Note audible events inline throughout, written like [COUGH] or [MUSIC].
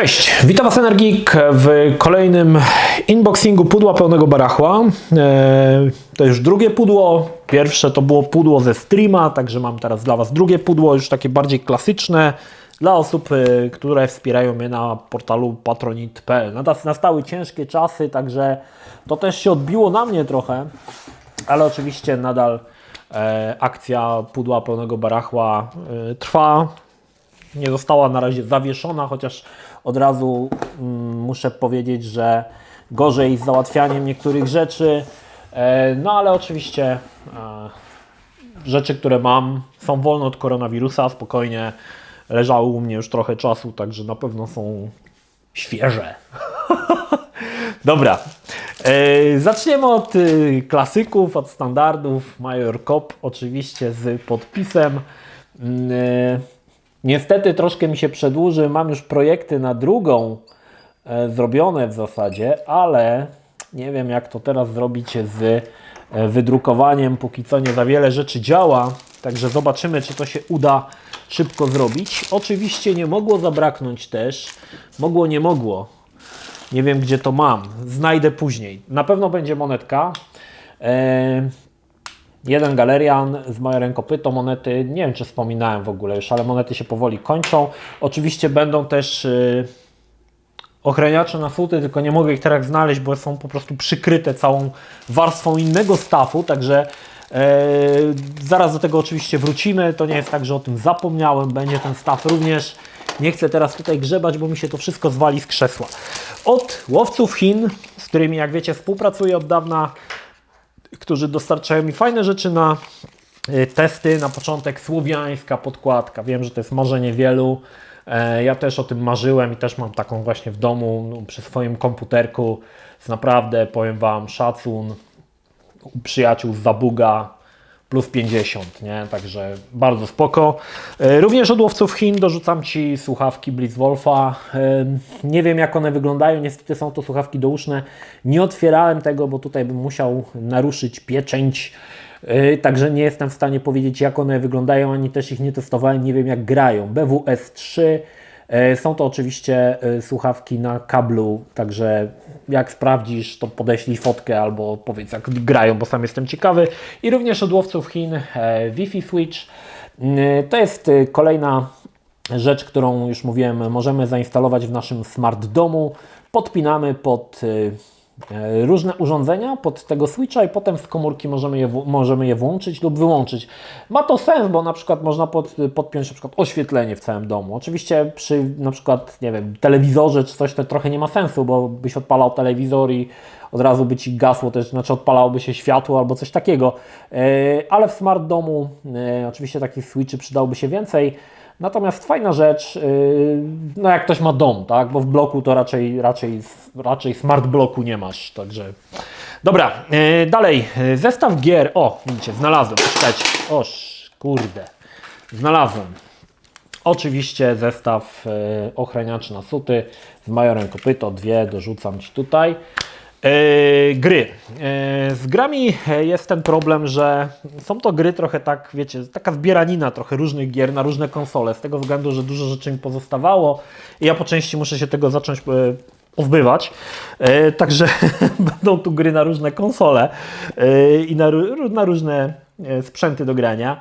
Cześć, witam Was Energik w kolejnym unboxingu pudła pełnego barachła. E, To już drugie pudło. Pierwsze to było pudło ze streama, także mam teraz dla Was drugie pudło, już takie bardziej klasyczne dla osób, e, które wspierają mnie na portalu patronit.pl. Nastały ciężkie czasy, także to też się odbiło na mnie trochę, ale oczywiście nadal e, akcja pudła pełnego barachła trwa nie została na razie zawieszona, chociaż od razu mm, muszę powiedzieć, że gorzej z załatwianiem niektórych rzeczy. E, no ale oczywiście e, rzeczy, które mam, są wolne od koronawirusa, spokojnie leżały u mnie już trochę czasu, także na pewno są świeże. [LAUGHS] Dobra. E, zaczniemy od y, klasyków, od standardów. Major Kop, oczywiście z podpisem. Niestety troszkę mi się przedłuży. Mam już projekty na drugą e, zrobione w zasadzie, ale nie wiem jak to teraz zrobić z e, wydrukowaniem. Póki co nie za wiele rzeczy działa, także zobaczymy, czy to się uda szybko zrobić. Oczywiście nie mogło zabraknąć też, mogło, nie mogło, nie wiem, gdzie to mam. Znajdę później. Na pewno będzie monetka. E, jeden galerian z mojej rękopyto monety. Nie wiem, czy wspominałem w ogóle już, ale monety się powoli kończą. Oczywiście będą też y, ochraniacze na futy, tylko nie mogę ich teraz znaleźć, bo są po prostu przykryte całą warstwą innego stafu, także e, zaraz do tego oczywiście wrócimy. To nie jest tak, że o tym zapomniałem. Będzie ten staw również. Nie chcę teraz tutaj grzebać, bo mi się to wszystko zwali z krzesła. Od łowców Chin, z którymi jak wiecie współpracuję od dawna, którzy dostarczają mi fajne rzeczy na y, testy. Na początek słowiańska podkładka. Wiem, że to jest marzenie wielu. E, Ja też o tym marzyłem i też mam taką właśnie w domu no, przy swoim komputerku. Jest naprawdę, powiem Wam, szacun u przyjaciół z Zabuga plus 50, nie? Także bardzo spoko. E, Również od łowców Chin dorzucam Ci słuchawki Blitzwolfa. E, Nie wiem jak one wyglądają, niestety są to słuchawki douszne. Nie otwierałem tego, bo tutaj bym musiał naruszyć pieczęć. E, Także nie jestem w stanie powiedzieć jak one wyglądają, ani też ich nie testowałem, nie wiem jak grają. BWS3 E, Są to oczywiście e, słuchawki na kablu, także jak sprawdzisz, to podeślij fotkę albo powiedz jak grają, bo sam jestem ciekawy. I również od łowców Chin e, Wi-Fi Switch. Mm, To jest e, kolejna rzecz, którą już mówiłem, możemy zainstalować w naszym smart domu. Podpinamy pod e, e, różne urządzenia pod tego switcha i potem z komórki możemy je, możemy je włączyć lub wyłączyć. Ma to sens, bo na przykład można pod, podpiąć na przykład oświetlenie w całym domu. Oczywiście przy na przykład, nie wiem, telewizorze czy coś to trochę nie ma sensu, bo byś odpalał telewizor i od razu by Ci gasło też, znaczy odpalałoby się światło albo coś takiego. E, Ale w smart domu e, oczywiście takich switchy przydałoby się więcej. Natomiast fajna rzecz, yy, no jak ktoś ma dom, tak? Bo w bloku to raczej, raczej, raczej smart bloku nie masz, także. Dobra, yy, dalej. Zestaw gier. O, widzicie, znalazłem. Poczekajcie. Oż, kurde. Znalazłem. Oczywiście zestaw yy, ochraniaczy na suty z majorem kopyto, dwie dorzucam Ci tutaj. Yy, gry. Yy, z grami e, jest ten problem, że są to gry trochę tak, wiecie, taka zbieranina trochę różnych gier na różne konsole, z tego względu, że dużo rzeczy mi pozostawało i ja po części muszę się tego zacząć e, pozbywać. E, Także [LAUGHS] będą tu gry na różne konsole e, i na, na różne e, sprzęty do grania.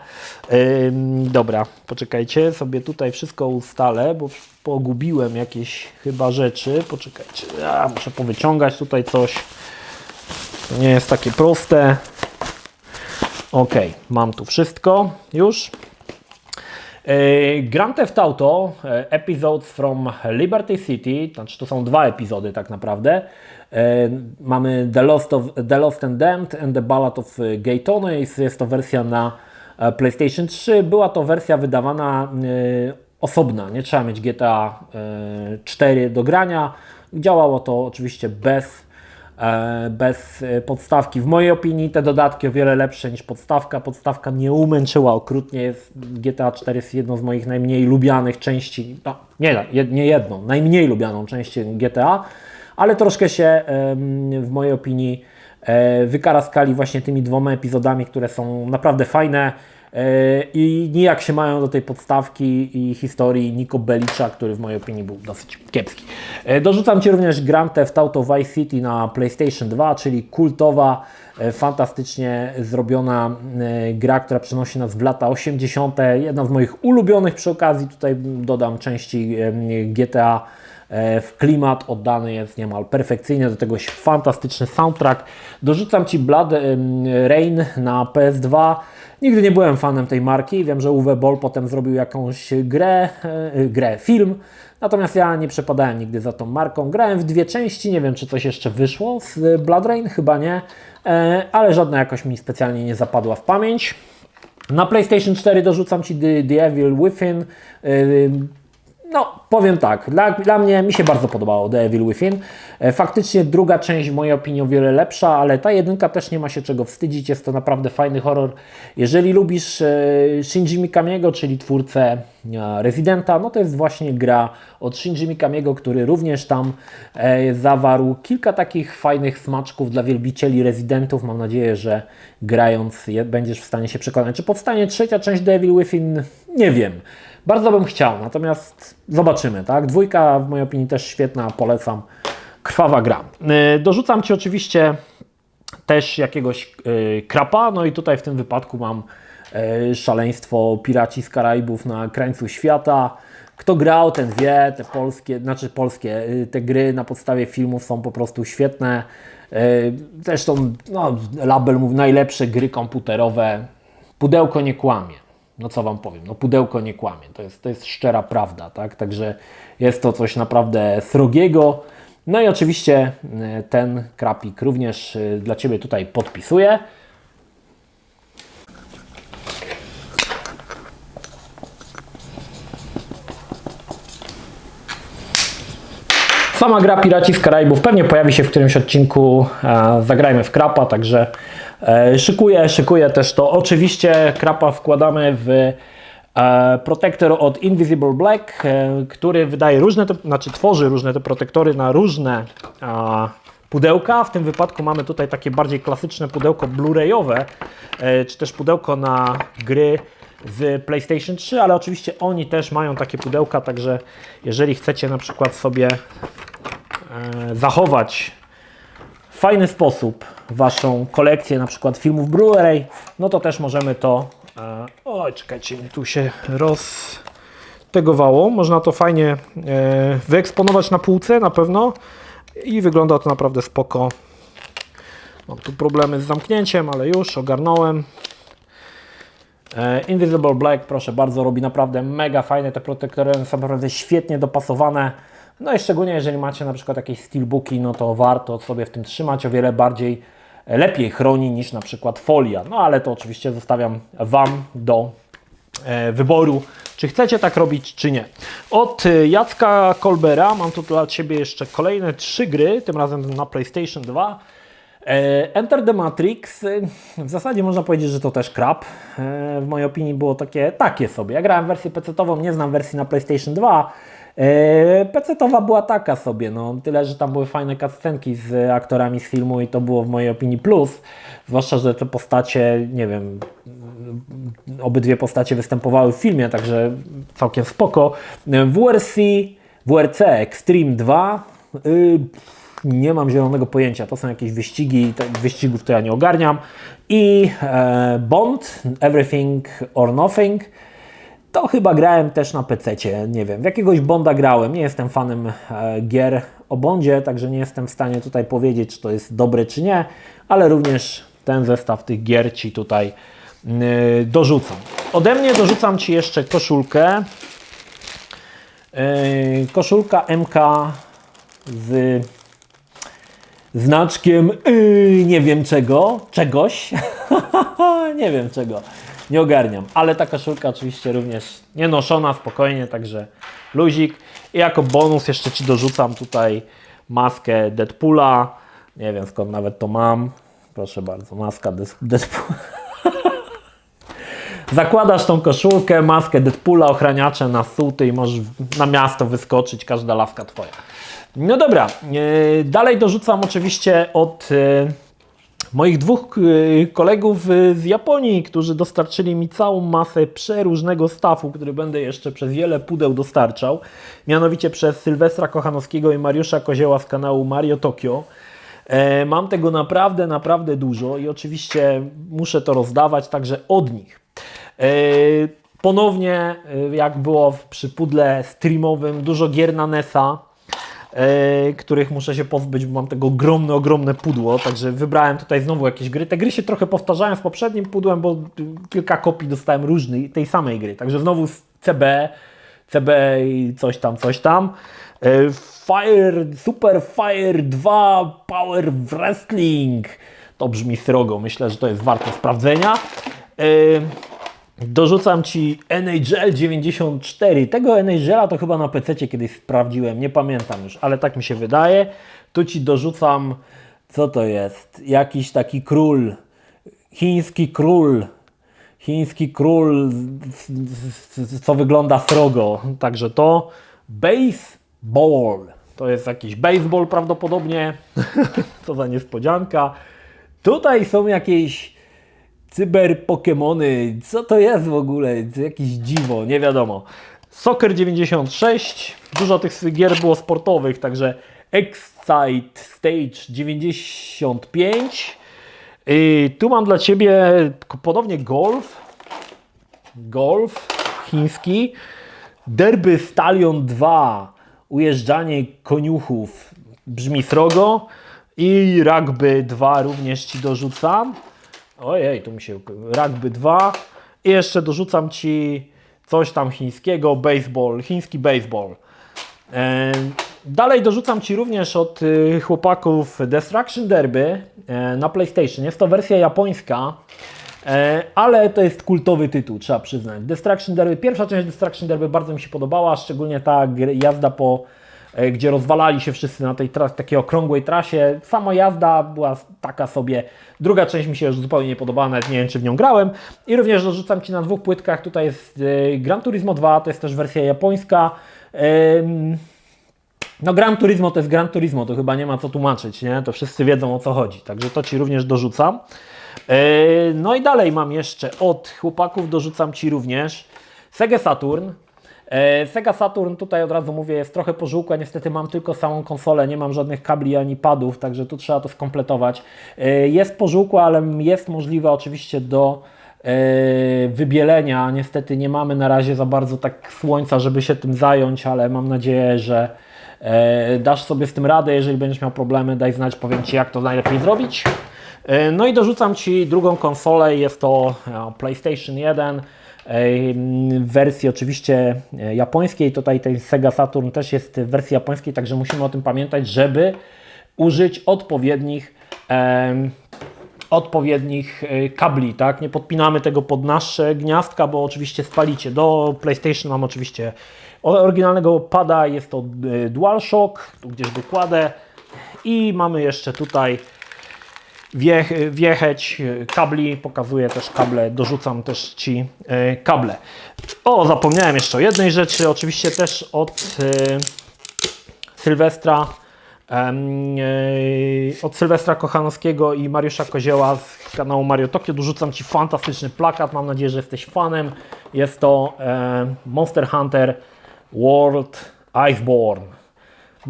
Dobra, poczekajcie, sobie tutaj wszystko ustalę, bo pogubiłem jakieś chyba rzeczy. Poczekajcie, ja muszę powyciągać tutaj coś. Nie jest takie proste. Ok, mam tu wszystko już. E, Grand Theft Auto e, Episodes from Liberty City, znaczy to są dwa epizody tak naprawdę. E, Mamy The Lost, of, The Lost and Damned and The Ballad of Gay Tony. Jest to wersja na PlayStation 3. Była to wersja wydawana osobna, nie trzeba mieć GTA e, 4 do grania. Działało to oczywiście bez bez e, podstawki. W mojej opinii te dodatki o wiele lepsze niż podstawka. Podstawka mnie umęczyła okrutnie. GTA 4 jest jedną z moich najmniej lubianych części, no, nie, nie jedną, najmniej lubianą części GTA, ale troszkę się w mojej opinii e, wykaraskali właśnie tymi dwoma epizodami, które są naprawdę fajne. E, I nijak się mają do tej podstawki i historii Niko Belicza, który w mojej opinii był dosyć kiepski. E, Dorzucam Ci również Grand Theft Auto Vice City na PlayStation 2, czyli kultowa, e, fantastycznie zrobiona gra, która przenosi nas w lata 80. Jedna z moich ulubionych przy okazji, tutaj dodam części GTA w klimat oddany jest niemal perfekcyjnie, do tego fantastyczny soundtrack. Dorzucam Ci Blood Rain na PS2. Nigdy nie byłem fanem tej marki. Wiem, że Uwe Boll potem zrobił jakąś grę, e, grę, film. Natomiast ja nie przepadałem nigdy za tą marką. Grałem w dwie części, nie wiem czy coś jeszcze wyszło z Blood Rain, chyba nie, e, ale żadna jakoś mi specjalnie nie zapadła w pamięć. Na PlayStation 4 dorzucam Ci The, The Evil Within. No, powiem tak, dla, dla mnie mi się bardzo podobało The Evil Within. E, Faktycznie druga część w mojej opinii o wiele lepsza, ale ta jedynka też nie ma się czego wstydzić, jest to naprawdę fajny horror. Jeżeli lubisz e, Shinji Mikamiego, czyli twórcę e, Residenta, no to jest właśnie gra od Shinji Mikamiego, który również tam zawarł kilka takich fajnych smaczków dla wielbicieli Residentów. Mam nadzieję, że grając będziesz w stanie się przekonać, czy powstanie trzecia część The Evil Within, nie wiem. Bardzo bym chciał, natomiast zobaczymy, tak? Dwójka w mojej opinii też świetna, polecam. Krwawa gra. Yy, Dorzucam Ci oczywiście też jakiegoś yy, krapa, no i tutaj w tym wypadku mam yy, szaleństwo Piraci z Karaibów na krańcu świata. Kto grał, ten wie, te polskie, znaczy polskie, te gry na podstawie filmów są po prostu świetne. Zresztą no, label mówi najlepsze gry komputerowe. Pudełko nie kłamie. No co Wam powiem, no pudełko nie kłamie, to jest, to jest szczera prawda, tak? Także jest to coś naprawdę srogiego. No i oczywiście y, ten krapik również y, dla Ciebie tutaj podpisuję. Sama gra Piraci z Karaibów pewnie pojawi się w którymś odcinku. E, zagrajmy w krapa, także e, szykuję, szykuję też to. Oczywiście krapa wkładamy w e, protektor od Invisible Black, e, który wydaje różne, te, znaczy tworzy różne te protektory na różne pudełka. W tym wypadku mamy tutaj takie bardziej klasyczne pudełko Blu-rayowe, e, czy też pudełko na gry z PlayStation 3, ale oczywiście oni też mają takie pudełka, także jeżeli chcecie na przykład sobie e, zachować w fajny sposób Waszą kolekcję na przykład filmów Blu-ray, no to też możemy to... E, oj, czekajcie, tu się roztegowało. Można to fajnie e, wyeksponować na półce na pewno i wygląda to naprawdę spoko. Mam tu problemy z zamknięciem, ale już ogarnąłem. E, Invisible Black, proszę bardzo, robi naprawdę mega fajne te protektory, są naprawdę świetnie dopasowane. No i szczególnie jeżeli macie na przykład jakieś steelbooki, no to warto sobie w tym trzymać, o wiele bardziej, lepiej chroni niż na przykład folia. No ale to oczywiście zostawiam Wam do e, wyboru, czy chcecie tak robić, czy nie. Od e, Jacka Kolbera mam tu dla Ciebie jeszcze kolejne trzy gry, tym razem na PlayStation 2. E, Enter the Matrix, w zasadzie można powiedzieć, że to też krap. E, W mojej opinii było takie, takie sobie. Ja grałem wersję PC-ową, nie znam wersji na PlayStation 2. E, PC-owa była taka sobie, no tyle, że tam były fajne cutscenki z aktorami z filmu i to było w mojej opinii plus. Zwłaszcza, że te postacie, nie wiem, obydwie postacie występowały w filmie, także całkiem spoko. WRC, WRC Extreme 2. y, nie mam zielonego pojęcia. To są jakieś wyścigi, wyścigów to ja nie ogarniam. I e, Bond, Everything or Nothing. To chyba grałem też na PC, nie wiem. W jakiegoś Bonda grałem. Nie jestem fanem e, gier o Bondzie, także nie jestem w stanie tutaj powiedzieć, czy to jest dobre, czy nie, ale również ten zestaw tych gier Ci tutaj y, dorzucam. Ode mnie dorzucam Ci jeszcze koszulkę. Y, koszulka MK z znaczkiem yy, nie wiem czego, czegoś, [LAUGHS] nie wiem czego, nie ogarniam, ale ta koszulka oczywiście również nie noszona, spokojnie, także luzik i jako bonus jeszcze Ci dorzucam tutaj maskę Deadpoola, nie wiem skąd nawet to mam, proszę bardzo, maska Deadpoola. [LAUGHS] Zakładasz tą koszulkę, maskę Deadpoola, ochraniacze na suty i możesz na miasto wyskoczyć, każda laska twoja. No dobra, e, dalej dorzucam oczywiście od moich dwóch y, kolegów y, z Japonii, którzy dostarczyli mi całą masę przeróżnego stafu, który będę jeszcze przez wiele pudeł dostarczał. Mianowicie przez Sylwestra Kochanowskiego i Mariusza Kozieła z kanału Mario Tokyo. E, Mam tego naprawdę, naprawdę dużo i oczywiście muszę to rozdawać także od nich. E, Ponownie, e, jak było przy pudle streamowym, dużo gier na NES-a, e, których muszę się pozbyć, bo mam tego ogromne, ogromne pudło, także wybrałem tutaj znowu jakieś gry. Te gry się trochę powtarzają z poprzednim pudłem, bo kilka kopii dostałem różnej, tej samej gry, także znowu z CB, CB i coś tam, coś tam. E, Fire, Super Fire 2 Power Wrestling. To brzmi srogo, myślę, że to jest warte sprawdzenia. E, Dorzucam Ci NHL 94. Tego NHL-a to chyba na PC kiedyś sprawdziłem, nie pamiętam już, ale tak mi się wydaje. Tu Ci dorzucam, co to jest? Jakiś taki król, chiński król, chiński król, co wygląda srogo. Także to baseball. To jest jakiś baseball prawdopodobnie. [LAUGHS] co za niespodzianka. Tutaj są jakieś cyber Pokemony. Co to jest w ogóle? Jakieś dziwo, nie wiadomo. Soccer 96. Dużo tych gier było sportowych, także Excite Stage 95. I tu mam dla Ciebie ponownie golf. Golf chiński. Derby Stallion 2. Ujeżdżanie koniuchów. Brzmi srogo. I Rugby 2 również Ci dorzucam. Ojej, tu mi się rugby 2 i jeszcze dorzucam Ci coś tam chińskiego, baseball, chiński baseball. E, Dalej dorzucam Ci również od y, chłopaków Destruction Derby e, na PlayStation. Jest to wersja japońska, e, ale to jest kultowy tytuł, trzeba przyznać. Destruction Derby, pierwsza część Destruction Derby bardzo mi się podobała, szczególnie ta jazda po gdzie rozwalali się wszyscy na tej takiej okrągłej trasie. Sama jazda była taka sobie. Druga część mi się już zupełnie nie podobała, nawet nie wiem, czy w nią grałem. I również dorzucam Ci na dwóch płytkach. Tutaj jest e, Gran Turismo 2, to jest też wersja japońska. No Gran Turismo to jest Gran Turismo, to chyba nie ma co tłumaczyć, nie? To wszyscy wiedzą o co chodzi, także to Ci również dorzucam. E, No i dalej mam jeszcze od chłopaków, dorzucam Ci również Sega Saturn. E, Sega Saturn, tutaj od razu mówię, jest trochę pożółkła, niestety mam tylko samą konsolę, nie mam żadnych kabli ani padów, także tu trzeba to skompletować. E, Jest pożółkła, ale jest możliwe oczywiście do e, wybielenia. Niestety nie mamy na razie za bardzo tak słońca, żeby się tym zająć, ale mam nadzieję, że dasz sobie z tym radę. Jeżeli będziesz miał problemy, daj znać, powiem Ci, jak to najlepiej zrobić. No i dorzucam Ci drugą konsolę, jest to PlayStation 1 e, w wersji oczywiście e, japońskiej. Tutaj ten Sega Saturn też jest w wersji japońskiej, także musimy o tym pamiętać, żeby użyć odpowiednich odpowiednich e, kabli, tak? Nie podpinamy tego pod nasze gniazdka, bo oczywiście spalicie. Do PlayStation mam oczywiście oryginalnego pada, jest to e, DualShock, tu gdzieś go kładę i mamy jeszcze tutaj wiech, wiecheć e, kabli, pokazuję też kable, dorzucam też Ci e, kable. O, zapomniałem jeszcze o jednej rzeczy, oczywiście też od e, Sylwestra od Sylwestra Kochanowskiego i Mariusza Kozieła z kanału Mario Tokio dorzucam Ci fantastyczny plakat, mam nadzieję, że jesteś fanem. Jest to Monster Hunter World Iceborne.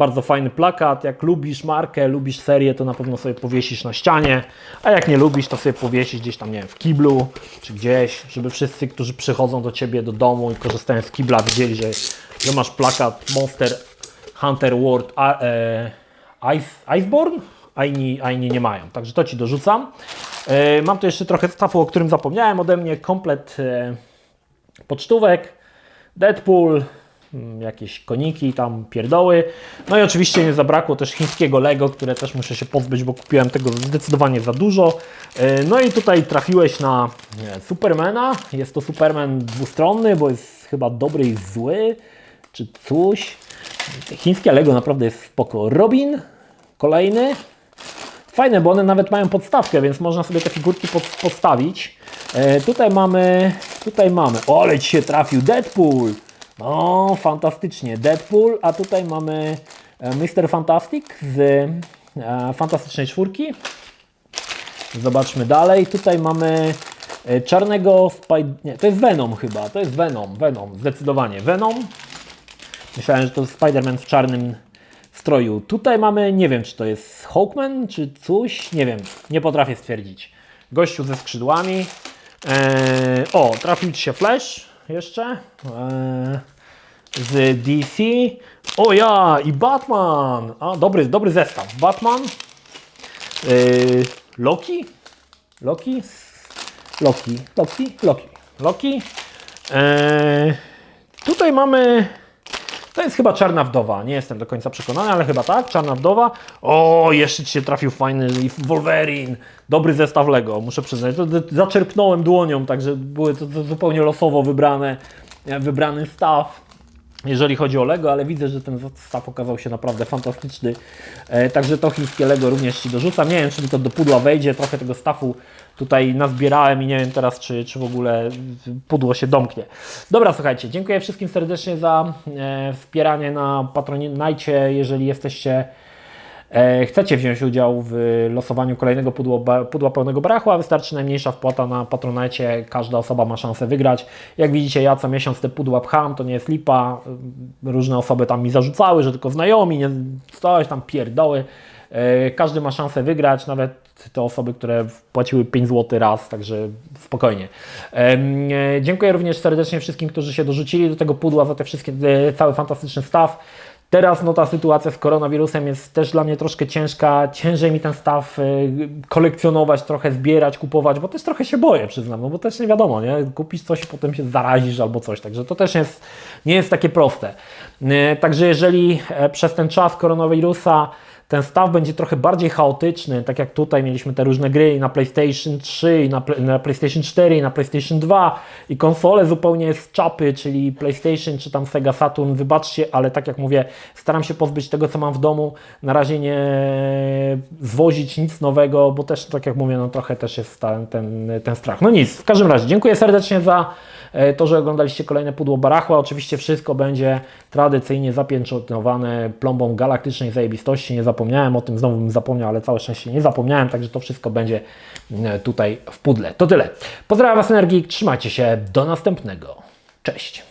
Bardzo fajny plakat. Jak lubisz markę, lubisz serię, to na pewno sobie powiesisz na ścianie. A jak nie lubisz, to sobie powiesisz gdzieś tam, nie wiem, w kiblu czy gdzieś, żeby wszyscy, którzy przychodzą do ciebie do domu i korzystają z kibla, widzieli, że, że masz plakat Monster Hunter World e, Ice, Iceborne, a inni, a inni nie mają. Także to Ci dorzucam. E, mam tu jeszcze trochę stafu, o którym zapomniałem ode mnie. Komplet e, pocztówek, Deadpool, jakieś koniki, tam pierdoły. No i oczywiście nie zabrakło też chińskiego Lego, które też muszę się pozbyć, bo kupiłem tego zdecydowanie za dużo. E, No i tutaj trafiłeś na Supermana. Jest to Superman dwustronny, bo jest chyba dobry i zły, czy coś. Chińskie Lego naprawdę jest spoko. Robin, kolejny. Fajne, bo one nawet mają podstawkę, więc można sobie te figurki pod, podstawić. E, tutaj mamy, tutaj mamy, o, ale Ci się trafił Deadpool. No, fantastycznie, Deadpool, a tutaj mamy e, Mr. Fantastic z e, Fantastycznej Czwórki. Zobaczmy dalej. Tutaj mamy e, czarnego Spider... Nie, to jest Venom chyba. To jest Venom. Venom, zdecydowanie. Venom. Myślałem, że to Spider-Man w czarnym stroju. Tutaj mamy, nie wiem, czy to jest Hawkman, czy coś. Nie wiem, nie potrafię stwierdzić. Gościu ze skrzydłami. Eee, o, trafił ci się Flash jeszcze. Eee, z DC. O ja, i Batman. A, dobry, dobry zestaw. Batman. Eee, Loki? Loki? Loki, Loki, Loki, Loki. Eee, tutaj mamy. To jest chyba Czarna Wdowa. Nie jestem do końca przekonany, ale chyba tak. Czarna Wdowa. O, jeszcze ci się trafił fajny Wolverine. Dobry zestaw Lego, muszę przyznać. To, to zaczerpnąłem dłonią, także były to, to zupełnie losowo wybrane, e, wybrany staw jeżeli chodzi o Lego, ale widzę, że ten zestaw okazał się naprawdę fantastyczny. E, także to chińskie Lego również Ci dorzucam. Nie wiem, czy mi to do pudła wejdzie. Trochę tego stafu tutaj nazbierałem i nie wiem teraz, czy, czy w ogóle pudło się domknie. Dobra, słuchajcie, dziękuję wszystkim serdecznie za e, wspieranie na Patronite. Jeżeli jesteście chcecie wziąć udział w losowaniu kolejnego pudła, pudła pełnego barachła, wystarczy najmniejsza wpłata na Patronite, każda osoba ma szansę wygrać. Jak widzicie, ja co miesiąc te pudła pcham, to nie jest lipa. Różne osoby tam mi zarzucały, że tylko znajomi, nie coś tam pierdoły. E, każdy ma szansę wygrać, nawet te osoby, które płaciły 5 zł raz, także spokojnie. E, dziękuję również serdecznie wszystkim, którzy się dorzucili do tego pudła za te wszystkie, cały fantastyczny staw. Teraz no, ta sytuacja z koronawirusem jest też dla mnie troszkę ciężka. Ciężej mi ten staw y, kolekcjonować, trochę zbierać, kupować, bo też trochę się boję, przyznam, no bo też nie wiadomo, nie? Kupisz coś i potem się zarazisz albo coś, także to też jest, nie jest takie proste. Y, także jeżeli e, przez ten czas koronawirusa ten staw będzie trochę bardziej chaotyczny, tak jak tutaj mieliśmy te różne gry i na PlayStation 3, i na, na, PlayStation 4, i na PlayStation 2 i konsole zupełnie z czapy, czyli PlayStation czy tam Sega Saturn, wybaczcie, ale tak jak mówię, staram się pozbyć tego, co mam w domu, na razie nie zwozić nic nowego, bo też, tak jak mówię, no trochę też jest ten, ten, ten strach. No nic, w każdym razie, dziękuję serdecznie za to, że oglądaliście kolejne pudło barachła, oczywiście wszystko będzie tradycyjnie zapieczętowane plombą galaktycznej zajebistości. Nie zapomniałem o tym, znowu bym zapomniał, ale całe szczęście nie zapomniałem, także to wszystko będzie e, tutaj w pudle. To tyle. Pozdrawiam Was Energii, trzymajcie się, do następnego. Cześć.